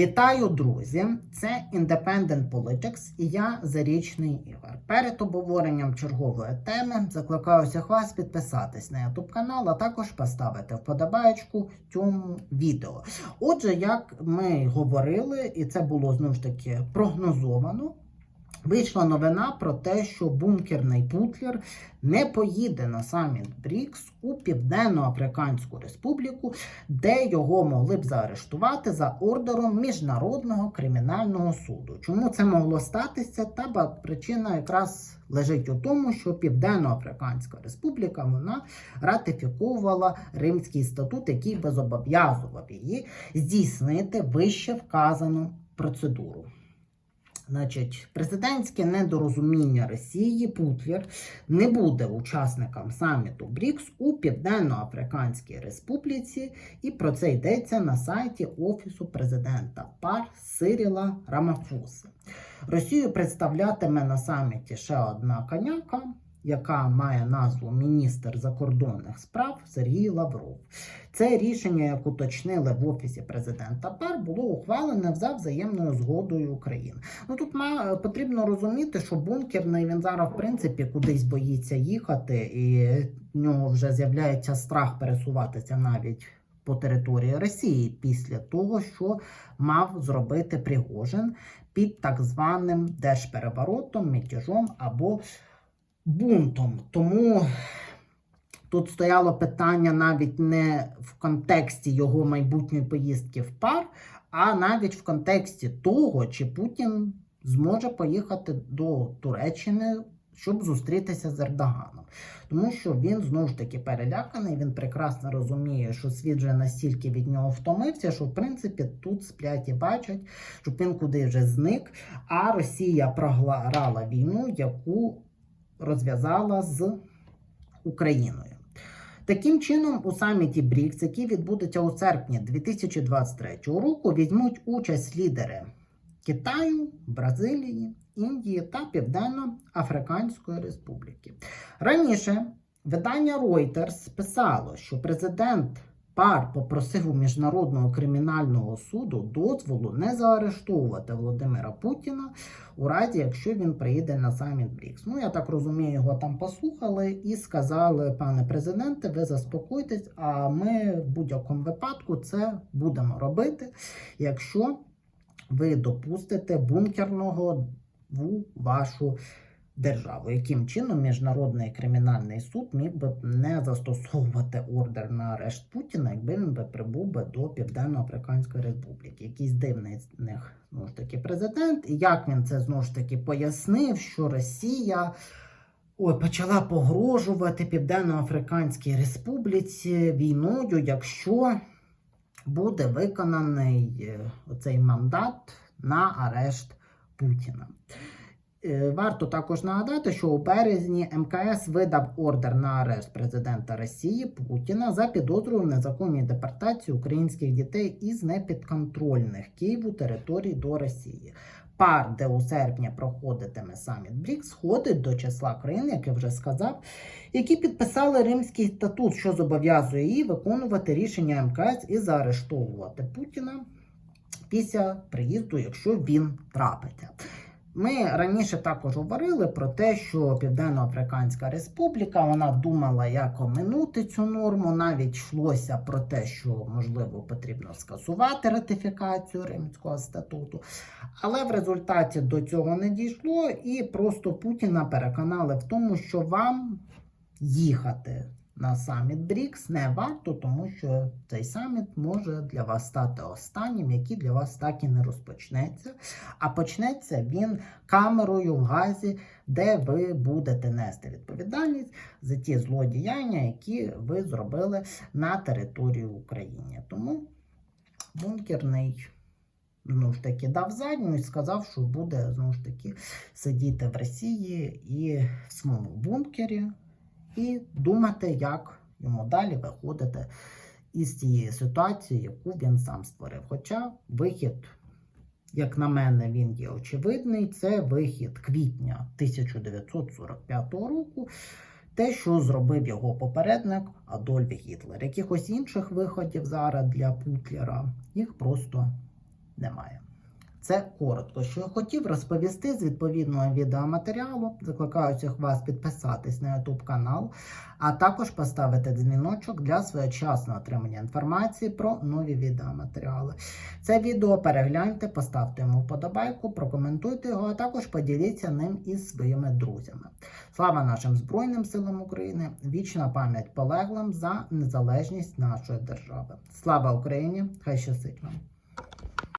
Вітаю, друзі! Це Independent Politics і я Зарічний Ігор. Перед обговоренням чергової теми закликаю всіх вас підписатись на YouTube канал, а також поставити вподобаєчку цьому відео. Отже, як ми говорили, і це було знову ж таки прогнозовано. Вийшла новина про те, що бункерний Путлер не поїде на саміт БРІКС у Південно-Африканську Республіку, де його могли б заарештувати за ордером Міжнародного кримінального суду. Чому це могло статися? Та причина якраз лежить у тому, що Південно-Африканська Республіка вона ратифіковувала Римський статут, який би зобов'язував її здійснити вище вказану процедуру. Значить, президентське недорозуміння Росії Путлер не буде учасником саміту БРІКС у Південно-Африканській Республіці, і про це йдеться на сайті Офісу президента ПАР Сиріла Рамафуси. Росію представлятиме на саміті ще одна коняка, яка має назву міністр закордонних справ Сергій Лавров. Це рішення, як уточнили в офісі президента ПАР, було ухвалене за взаємною згодою України. Ну тут ма, потрібно розуміти, що бункерний він зараз в принципі кудись боїться їхати, і в нього вже з'являється страх пересуватися навіть по території Росії після того, що мав зробити Пригожин під так званим держпереворотом, мятежом або бунтом. Тому тут стояло питання навіть не в контексті його майбутньої поїздки в пар, а навіть в контексті того, чи Путін зможе поїхати до Туреччини, щоб зустрітися з Ердоганом. Тому що він знову ж таки переляканий, він прекрасно розуміє, що світ вже настільки від нього втомився, що в принципі тут сплять і бачать, щоб він куди вже зник. А Росія програла війну, яку розв'язала з Україною. Таким чином, у саміті БРІКС, який відбудеться у серпні 2023 року, візьмуть участь лідери Китаю, Бразилії, Індії та Південно-Африканської Республіки. Раніше видання Reuters писало, що президент ПАР попросив у Міжнародного кримінального суду дозволу не заарештовувати Володимира Путіна у разі, якщо він приїде на саміт БРІКС. Ну, я так розумію, його там послухали і сказали, пане президенте, ви заспокойтесь, а ми в будь-якому випадку це будемо робити, якщо ви допустите бункерного в вашу державу. Яким чином Міжнародний кримінальний суд міг би не застосовувати ордер на арешт Путіна, якби він би прибув би до Південно-Африканської Республіки? Якийсь дивний з них знову ж таки президент. І як він це знову ж таки пояснив, що Росія. Ой, почала погрожувати Південно-Африканській Республіці війною, якщо буде виконаний е, оцей мандат на арешт Путіна. Е, Варто також нагадати, що у березні МКС видав ордер на арешт президента Росії Путіна за підозрою в незаконній депортації українських дітей із непідконтрольних Києву територій до Росії. Пар, де у серпні проходитиме саміт БРІКС, входить до числа країн, як я вже сказав, які підписали Римський статут, що зобов'язує її виконувати рішення МКС і заарештовувати Путіна після приїзду, якщо він трапиться. Ми раніше також говорили про те, що Південно-Африканська Республіка вона думала, як оминути цю норму. Навіть йшлося про те, що можливо потрібно скасувати ратифікацію Римського статуту. Але в результаті до цього не дійшло, і просто Путіна переконали в тому, що вам їхати на саміт БРІКС не варто, тому що цей саміт може для вас стати останнім, який для вас так і не розпочнеться. А почнеться він камерою в газі, де ви будете нести відповідальність за ті злодіяння, які ви зробили на території України. Тому бункерний. Знову ж таки, дав задню і сказав, що буде знову ж таки сидіти в Росії і в своєму бункері, і думати, як йому далі виходити із цієї ситуації, яку він сам створив. Хоча вихід, як на мене, він є очевидний. Це вихід квітня 1945 року. Те, що зробив його попередник Адольф Гітлер. Якихось інших виходів зараз для Путлера їх просто немає. Це коротко, що я хотів розповісти з відповідного відеоматеріалу. Закликаю всіх вас підписатись на YouTube канал, а також поставити дзвіночок для своєчасного отримання інформації про нові відеоматеріали. Це відео перегляньте, поставте йому вподобайку, прокоментуйте його, а також поділіться ним із своїми друзями. Слава нашим Збройним силам України! Вічна пам'ять полеглим за незалежність нашої держави. Слава Україні! Хай щастить вам!